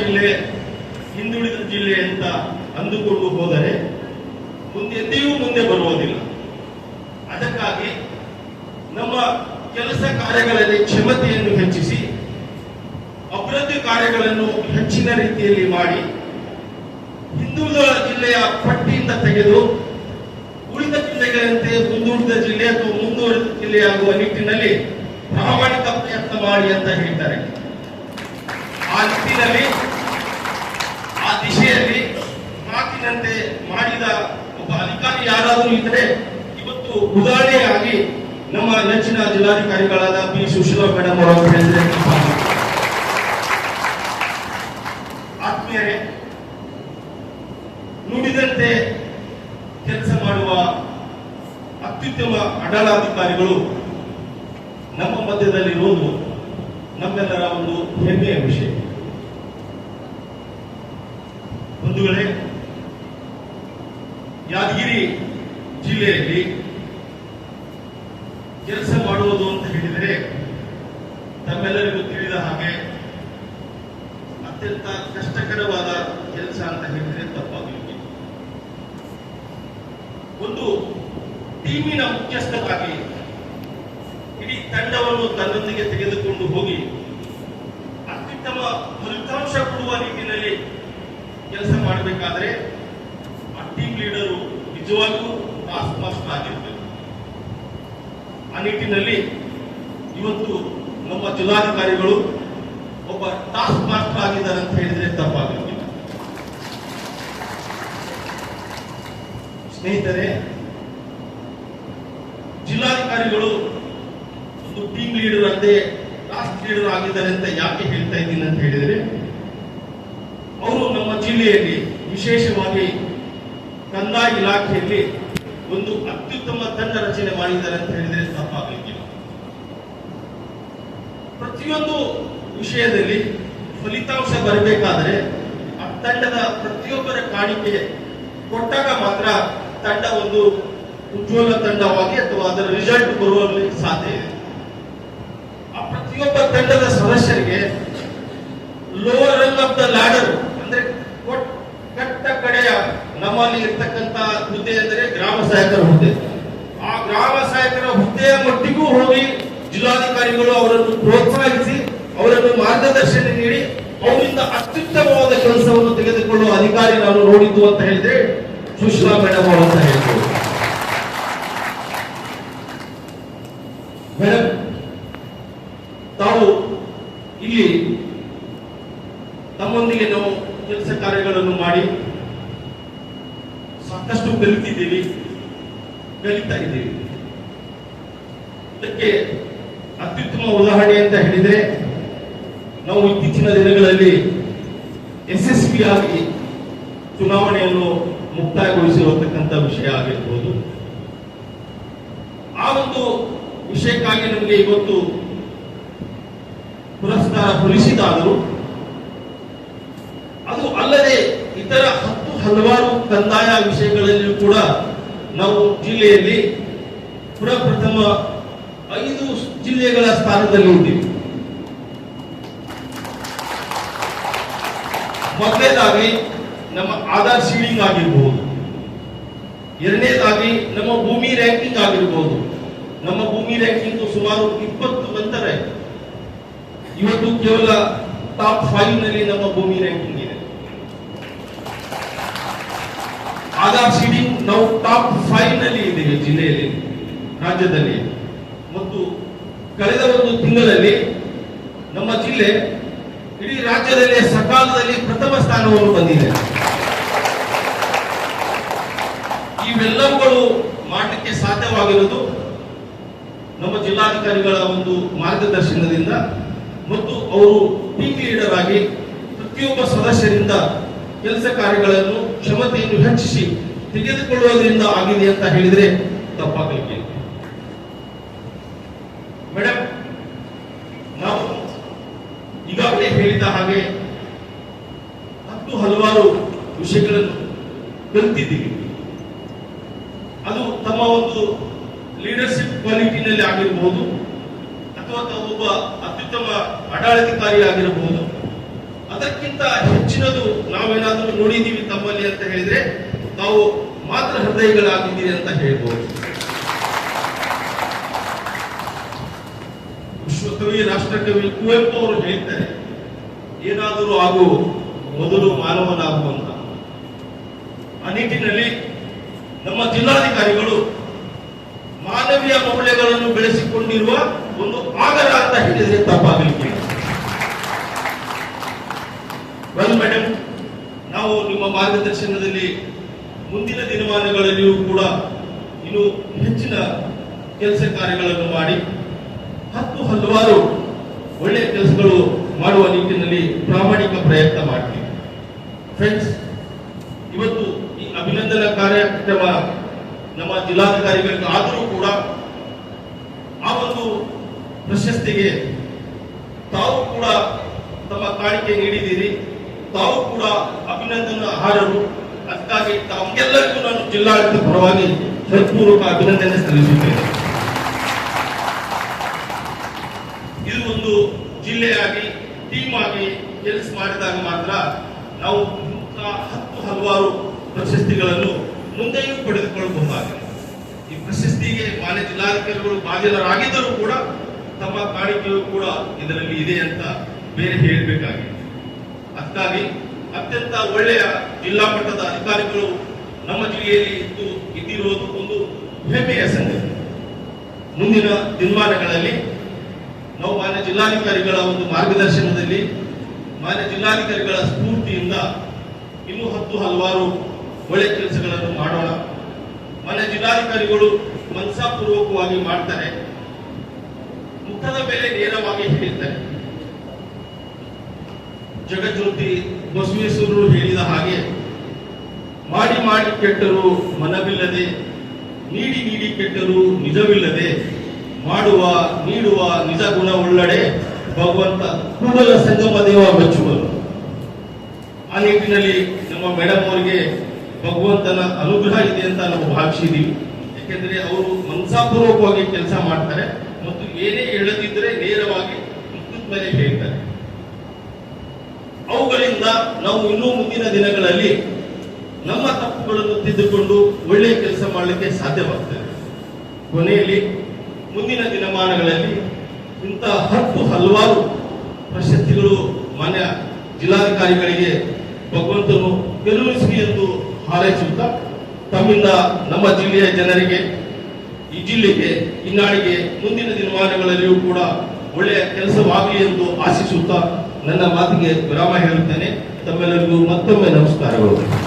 ಜಿಲ್ಲೆ, ಹಿಂದುಳಿದ ಜಿಲ್ಲೆ ಅಂತ ಅಂದುಕೊಂಡು ಹೋದರೆ ಮುಂದೆ ಎಂದಿಗೂ ಮುಂದೆ ಬರುವುದಿಲ್ಲ. ಅದಕ್ಕಾಗಿ ನಮ್ಮ ಕೆಲಸ ಕಾರ್ಯಗಳಲ್ಲಿ ಕ್ಷಮತೆಯನ್ನು ಹೆಚ್ಚಿಸಿ, ಅಭಿವೃದ್ಧಿ ಕಾರ್ಯಗಳನ್ನು ಹೆಚ್ಚಿನ ರೀತಿಯಲ್ಲಿ ಮಾಡಿ, ಹಿಂದುಳಿದ ಜಿಲ್ಲೆಯ ಪಟ್ಟಿಯಿಂದ ತೆಗೆದು ಉಳಿದ ಜಿಲ್ಲೆಗಳಂತೆ ಮುಂದುಳಿದ ಜಿಲ್ಲೆ ಅಥವಾ ಮುಂದುವರಿದ ಜಿಲ್ಲೆಯಾಗುವ ನಿಟ್ಟಿನಲ್ಲಿ ಪ್ರಾಮಾಣಿಕ ಪ್ರಯತ್ನ ಮಾಡಿ ಅಂತ ಹೇಳ್ತಾರೆ ಆ ನಿಟ್ಟಿನಲ್ಲಿ ಆ ದಿಶೆಯಲ್ಲಿ ಮಾತಿನಂತೆ ಮಾಡಿದ ಒಬ್ಬ ಇದ್ದರೆ ಇವತ್ತು ಉದಾಹರಣೆಯಾಗಿ ನಮ್ಮ ನೆಚ್ಚಿನ ಜಿಲ್ಲಾಧಿಕಾರಿಗಳಾದ ಪಿ ಸುಶೀಲಾ ಮೇಡಮ್ ಅವರು ಹೇಳಿದ್ರೆ ಆತ್ಮೀಯರೇ, ನುಡಿದಂತೆ ಕೆಲಸ ಮಾಡುವ ಅತ್ಯುತ್ತಮ ಅಡಳಾಧಿಕಾರಿಗಳು ನಮ್ಮ ಮಧ್ಯದಲ್ಲಿರುವುದು ನಮ್ಮೆಲ್ಲರ ಒಂದು ಹೆಮ್ಮೆಯ ವಿಷಯ. ಒಂದು ವೇಳೆ ಜಿಲ್ಲೆಯಲ್ಲಿ ಕೆಲಸ ಮಾಡುವುದು ಅಂತ ಹೇಳಿದರೆ ತಮ್ಮೆಲ್ಲರಿಗೂ ತಿಳಿದ ಹಾಗೆ ಅತ್ಯಂತ ಕಷ್ಟಕರವಾದ ಕೆಲಸ ಅಂತ ಹೇಳಿದರೆ ತಪ್ಪಾಗಲಿಕ್ಕೆ. ಒಂದು ಟೀಮಿನ ಮುಖ್ಯಸ್ಥರಾಗಿ ಇಡೀ ತಂಡವನ್ನು ತನ್ನೊಂದಿಗೆ ತೆಗೆದುಕೊಂಡು ಹೋಗಿ ಅತ್ಯುತ್ತಮ ಫಲಿತಾಂಶ ಕೊಡುವ ನಿಟ್ಟಿನಲ್ಲಿ ಕೆಲಸ ಮಾಡಬೇಕಾದ್ರೆ ಆ ಟೀಮ್ ಲೀಡರು ನಿಜವಾಗಿಯೂ ಮಾಸ್ಟರ್ ಆಗಿರ್ತದೆ ಆ ನಿಟ್ಟಿನಲ್ಲಿ ಇವತ್ತು ನಮ್ಮ ಜಿಲ್ಲಾಧಿಕಾರಿಗಳು ಒಬ್ಬ ಟಾಸ್ಕ್ ಮಾಸ್ಟರ್ ಆಗಿದ್ದಾರೆ ಅಂತ ಹೇಳಿದ್ರೆ ತಪ್ಪಾಗಲಿಲ್ಲ ಸ್ನೇಹಿತರೆ, ಜಿಲ್ಲಾಧಿಕಾರಿಗಳು ಒಂದು ಟೀಮ್ ಲೀಡರ್ ಅಂತೆ ಟಾಸ್ಕ್ ಲೀಡರ್ ಆಗಿದ್ದಾರೆ ಅಂತ ಯಾಕೆ ಹೇಳ್ತಾ ಇದ್ದೀನಿ ಅಂತ ಹೇಳಿದರೆ, ಅವರು ನಮ್ಮ ಜಿಲ್ಲೆಯಲ್ಲಿ ವಿಶೇಷವಾಗಿ ಕಂದಾಯ ಇಲಾಖೆಯಲ್ಲಿ ಒಂದು ಅತ್ಯುತ್ತಮ ತಂಡ ರಚನೆ ಮಾಡಿದ್ದಾರೆ ಅಂತ ಹೇಳಿದ್ರೆ ತಪ್ಪಾಗಲಿಕ್ಕಿಲ್ಲ. ಪ್ರತಿಯೊಂದು ವಿಷಯದಲ್ಲಿ ಫಲಿತಾಂಶ ಬರಬೇಕಾದರೆ ಆ ತಂಡದ ಪ್ರತಿಯೊಬ್ಬರ ಕಾಣಿಕೆ ಕೊಟ್ಟಾಗ ಮಾತ್ರ ತಂಡ ಒಂದು ಉಜ್ವಲ ತಂಡವಾಗಿ ಅಥವಾ ಅದರ ರಿಸಲ್ಟ್ ಬರುವಲ್ಲಿ ಸಾಧ್ಯ ಇದೆ. ಆ ಪ್ರತಿಯೊಬ್ಬ ತಂಡದ ಸದಸ್ಯರಿಗೆ lower run of the ladder ಅಂದ್ರೆ ನಮ್ಮಲ್ಲಿ ಇರ್ತಕ್ಕಂತ ಹುದ್ದೆ ಅಂದರೆ ಗ್ರಾಮ ಸಹಾಯಕರ ಹುದ್ದೆ. ಆ ಗ್ರಾಮ ಸಹಾಯಕರ ಹುದ್ದೆಯ ಮಟ್ಟಿಗೂ ಹೋಗಿ ಜಿಲ್ಲಾಧಿಕಾರಿಗಳು ಅವರನ್ನು ಪ್ರೋತ್ಸಾಹಿಸಿ, ಅವರನ್ನು ಮಾರ್ಗದರ್ಶನ ನೀಡಿ, ಅವರಿಂದ ಅತ್ಯುತ್ತಮವಾದ ಕೆಲಸವನ್ನು ತೆಗೆದುಕೊಳ್ಳುವ ಅಧಿಕಾರಿ ನಾನು ನೋಡಿದ್ದು ಅಂತ ಹೇಳಿದ್ರೆ ಸುಶ್ರಾ ಮೇಡಮ್ ಅವರು ಅಂತ ಹೇಳ್ತೇವೆ ಮೇಡಮ್, ತಾವು ಇಲ್ಲಿ ತಮ್ಮೊಂದಿಗೆ ನಾವು ಕೆಲಸ ಕಾರ್ಯಗಳನ್ನು ಮಾಡಿ ಸಾಕಷ್ಟು ಕಲಿತಿದ್ದೀವಿ ಕಲಿತಾ ಇದ್ದೀವಿ ಇದಕ್ಕೆ ಅತ್ಯುತ್ತಮ ಉದಾಹರಣೆ ಅಂತ ಹೇಳಿದ್ರೆ ನಾವು ಇತ್ತೀಚಿನ ದಿನಗಳಲ್ಲಿ ಯಶಸ್ವಿಯಾಗಿ ಚುನಾವಣೆಯನ್ನು ಮುಕ್ತಾಯಗೊಳಿಸಿರತಕ್ಕಂಥ ವಿಷಯ ಆಗಿರ್ಬೋದು ಆ ಒಂದು ವಿಷಯಕ್ಕಾಗಿ ನಮಗೆ ಇವತ್ತು ಪುರಸ್ಕಾರ ಹೊಲಿಸಿದಾದರೂ ಅದು ಅಲ್ಲದೆ ಇತರ ಹಲವಾರು ಕಂದಾಯ ವಿಷಯಗಳಲ್ಲಿಯೂ ಕೂಡ ನಾವು ಜಿಲ್ಲೆಯಲ್ಲಿ ಪ್ರಥಮ ಐದು ಜಿಲ್ಲೆಗಳ ಸ್ಥಾನದಲ್ಲಿ ಇದ್ದೀವಿ. ಮೊದಲನೇದಾಗಿ ನಮ್ಮ ಆಧಾರ್ ಸೀಡಿಂಗ್ ಆಗಿರಬಹುದು ಎರಡನೇದಾಗಿ ನಮ್ಮ ಭೂಮಿ ರ್ಯಾಂಕಿಂಗ್ ಆಗಿರಬಹುದು ನಮ್ಮ ಭೂಮಿ ರ್ಯಾಂಕಿಂಗ್ ಸುಮಾರು ಇಪ್ಪತ್ತು ನಂತರ ಇವತ್ತು ಕೇವಲ ಟಾಪ್ ಫೈವ್ನಲ್ಲಿ ನಮ್ಮ ಭೂಮಿ ರ್ಯಾಂಕಿಂಗ್ ಆಧಾರ್ ಸೀಡಿಂಗ್ ನಾವು ಟಾಪ್ ಫೈವ್ನಲ್ಲಿ ಇದ್ದೀವಿ ಜಿಲ್ಲೆಯಲ್ಲಿ, ರಾಜ್ಯದಲ್ಲಿ. ಮತ್ತು ಕಳೆದ ಒಂದು ತಿಂಗಳಲ್ಲಿ ನಮ್ಮ ಜಿಲ್ಲೆ ಇಡೀ ರಾಜ್ಯದಲ್ಲಿ ಸಕಾಲದಲ್ಲಿ ಪ್ರಥಮ ಸ್ಥಾನವನ್ನು ಬಂದಿದೆ. ಇವೆಲ್ಲವುಗಳು ಮಾಡಲಿಕ್ಕೆ ಸಾಧ್ಯವಾಗಿರುವುದು ನಮ್ಮ ಜಿಲ್ಲಾಧಿಕಾರಿಗಳ ಒಂದು ಮಾರ್ಗದರ್ಶನದಿಂದ ಮತ್ತು ಅವರು ಟೀಮ್ ಲೀಡರ್ ಆಗಿ ಪ್ರತಿಯೊಬ್ಬ ಸದಸ್ಯರಿಂದ ಕೆಲಸ ಕಾರ್ಯಗಳನ್ನು ಕ್ಷಮತೆಯನ್ನು ಹೆಚ್ಚಿಸಿ ತೆಗೆದುಕೊಳ್ಳುವುದರಿಂದ ಆಗಿದೆ ಅಂತ ಹೇಳಿದ್ರೆ ತಪ್ಪಾಗಲಿಕ್ಕೆ ಮೇಡಮ್ ನಾವು ಈಗಾಗಲೇ ಹೇಳಿದ ಹಾಗೆ ಹತ್ತು ಹಲವಾರು ವಿಷಯಗಳನ್ನು ಕಲಿತಿದ್ದೀವಿ. ಅದು ತಮ್ಮ ಒಂದು ಲೀಡರ್ಶಿಪ್ ಕ್ವಾಲಿಟಿನಲ್ಲಿ ಆಗಿರಬಹುದು ಅಥವಾ ಒಬ್ಬ ಅತ್ಯುತ್ತಮ ಆಡಳಿತಕಾರಿ ಆಗಿರಬಹುದು ಅದಕ್ಕಿಂತ ಹೆಚ್ಚಿನದು ನಾವೇನಾದರೂ ನೋಡಿದ್ದೀವಿ ತಮ್ಮಲ್ಲಿ ಅಂತ ಹೇಳಿದ್ರೆ ತಾವು ಮಾತ್ರ ಹೃದಯಗಳಾಗಿದ್ದೀರಿ ಅಂತ ಹೇಳ್ಬೋದು. ವಿಶ್ವಕವಿ, ರಾಷ್ಟ್ರಕವಿ ಕುವೆಂಪು ಅವರು ಹೇಳ್ತಾರೆ, ಏನಾದರೂ ಆಗು, ಮೊದಲು ಮಾನವನಾಗುವಂತ. ಆ ನಿಟ್ಟಿನಲ್ಲಿ ನಮ್ಮ ಜಿಲ್ಲಾಧಿಕಾರಿಗಳು ಮಾನವೀಯ ಮೌಲ್ಯಗಳನ್ನು ಬೆಳೆಸಿಕೊಂಡಿರುವ ಒಂದು ಆಗರ ಅಂತ ಹೇಳಿದರೆ ತಪ್ಪಾಗಲಿಕ್ಕೆ ಮೇಡಮ್ ನಾವು ನಿಮ್ಮ ಮಾರ್ಗದರ್ಶನದಲ್ಲಿ ಮುಂದಿನ ದಿನಮಾನಗಳಲ್ಲಿಯೂ ಕೂಡ ಇನ್ನು ಹೆಚ್ಚಿನ ಕೆಲಸ ಕಾರ್ಯಗಳನ್ನು ಮಾಡಿ ಹತ್ತು ಹಲವಾರು ಒಳ್ಳೆಯ ಕೆಲಸಗಳು ಮಾಡುವ ನಿಟ್ಟಿನಲ್ಲಿ ಪ್ರಾಮಾಣಿಕ ಪ್ರಯತ್ನ ಮಾಡ್ತೀವಿ. ಫ್ರೆಂಡ್ಸ್ ಇವತ್ತು ಈ ಅಭಿನಂದನಾ ಕಾರ್ಯಕ್ರಮ ನಮ್ಮ ಜಿಲ್ಲಾಧಿಕಾರಿಗಳಿಗೆ ಆದರೂ ಕೂಡ ಆ ಒಂದು ಪ್ರಶಸ್ತಿಗೆ ತಾವು ಕೂಡ ತಮ್ಮ ಕಾಣಿಕೆ ನೀಡಿದ್ದೀರಿ. ತಾವು ಕೂಡ ಅಭಿನಂದನಾ ಅರ್ಹರು ಅದಕ್ಕಾಗಿ ತಮ್ಗೆಲ್ಲರಿಗೂ ನಾನು ಜಿಲ್ಲಾಡಳಿತ ಪರವಾಗಿ ಹೃತ್ಪೂರ್ವಕ ಅಭಿನಂದನೆ ಸಲ್ಲಿಸುತ್ತೇನೆ. ಇದು ಒಂದು ಜಿಲ್ಲೆಯಾಗಿ ಟೀಮ್ ಆಗಿ ಕೆಲಸ ಮಾಡಿದಾಗ ಮಾತ್ರ ನಾವು ಹತ್ತು ಹಲವಾರು ಪ್ರಶಸ್ತಿಗಳನ್ನು ಮುಂದೆಯೂ ಪಡೆದುಕೊಳ್ಳಬಹುದಾಗಿದೆ. ಈ ಪ್ರಶಸ್ತಿಗೆ ಮಾನ್ಯ ಜಿಲ್ಲಾಧಿಕಾರಿಗಳು ಬಾಧ್ಯರಾಗಿದ್ದರೂ ಕೂಡ ತಮ್ಮ ಕಾಣಿಕೆಯು ಕೂಡ ಇದರಲ್ಲಿ ಇದೆ ಅಂತ ಬೇರೆ ಹೇಳಬೇಕಾಗಿದೆ. ಅದಕ್ಕಾಗಿ ಅತ್ಯಂತ ಒಳ್ಳೆಯ ಜಿಲ್ಲಾ ಮಟ್ಟದ ಅಧಿಕಾರಿಗಳು ನಮ್ಮ ಜಿಲ್ಲೆಯಲ್ಲಿ ಇದ್ದು ಇದ್ದಿರುವುದು ಒಂದು ಹೆಮ್ಮೆಯ ಸಂಗತಿ. ಮುಂದಿನ ದಿನಮಾನಗಳಲ್ಲಿ ನಾವು ಮಾನ್ಯ ಜಿಲ್ಲಾಧಿಕಾರಿಗಳ ಒಂದು ಮಾರ್ಗದರ್ಶನದಲ್ಲಿ ಮಾನ್ಯ ಜಿಲ್ಲಾಧಿಕಾರಿಗಳ ಸ್ಫೂರ್ತಿಯಿಂದ ಇನ್ನೂ ಹತ್ತು ಹಲವಾರು ಒಳ್ಳೆ ಕೆಲಸಗಳನ್ನು ಮಾಡೋಣ. ಮಾನ್ಯ ಜಿಲ್ಲಾಧಿಕಾರಿಗಳು ಮನಸಾಪೂರ್ವಕವಾಗಿ ಮಾಡ್ತಾರೆ. ಮುಖದ ಮೇಲೆ ನೇರವಾಗಿ ಹೇಳ್ತಾರೆ ಜಗಜ್ಯೋತಿ ಬಸವೇಶ್ವರರು ಹೇಳಿದ ಹಾಗೆ, ಮಾಡಿ ಮಾಡಿ ಕೆಟ್ಟರು ಮನವಿಲ್ಲದೆ, ನೀಡಿ ನೀಡಿ ಕೆಟ್ಟರು ನಿಜವಿಲ್ಲದೆ, ಮಾಡುವ ನೀಡುವ ನಿಜ ಗುಣ ಉಳ್ಳಡೆ ಭಗವಂತ ಕೂಡಲ ಸಂಗಮ ದೇವ ಮೆಚ್ಚುವರು ಆ ನಿಟ್ಟಿನಲ್ಲಿ ನಮ್ಮ ಮೇಡಮ್ ಅವರಿಗೆ ಭಗವಂತನ ಅನುಗ್ರಹ ಇದೆ ಅಂತ ನಾವು ಭಾವಿಸಿದೀವಿ. ಯಾಕೆಂದ್ರೆ ಅವರು ಮನಸಾಪೂರ್ವಕವಾಗಿ ಕೆಲಸ ಮಾಡ್ತಾರೆ ಮತ್ತು ಏನೇ ಹೇಳದಿದ್ರೆ ನೇರವಾಗಿ ಮುಖದ ಮೇಲೆ ಹೇಳ್ತಾರೆ. ಅವುಗಳಿಂದ ನಾವು ಇನ್ನೂ ಮುಂದಿನ ದಿನಗಳಲ್ಲಿ ನಮ್ಮ ತಪ್ಪುಗಳನ್ನು ತಿದ್ದುಕೊಂಡು ಒಳ್ಳೆಯ ಕೆಲಸ ಮಾಡಲಿಕ್ಕೆ ಸಾಧ್ಯವಾಗ್ತದೆ. ಕೊನೆಯಲ್ಲಿ ಮುಂದಿನ ದಿನಮಾನಗಳಲ್ಲಿ ಇಂತಹ ಹತ್ತು ಹಲವಾರು ಪ್ರಶಸ್ತಿಗಳು ಮಾನ್ಯ ಜಿಲ್ಲಾಧಿಕಾರಿಗಳಿಗೆ ಭಗವಂತನು ಗೆಲುವಿಸಿ ಎಂದು ಹಾರೈಸುತ್ತಾ ತಮ್ಮಿಂದ ನಮ್ಮ ಜಿಲ್ಲೆಯ ಜನರಿಗೆ, ಈ ಜಿಲ್ಲೆಗೆ ನಾಡಿಗೆ ಮುಂದಿನ ದಿನಮಾನಗಳಲ್ಲಿಯೂ ಕೂಡ ಒಳ್ಳೆಯ ಕೆಲಸವಾಗಲಿ ಎಂದು ಆಶಿಸುತ್ತಾ ನನ್ನ ಮಾತಿಗೆ ವಿರಾಮ ಹೇಳುತ್ತೇನೆ. ತಮ್ಮೆಲ್ಲರಿಗೂ ಮತ್ತೊಮ್ಮೆ ನಮಸ್ಕಾರಗಳು.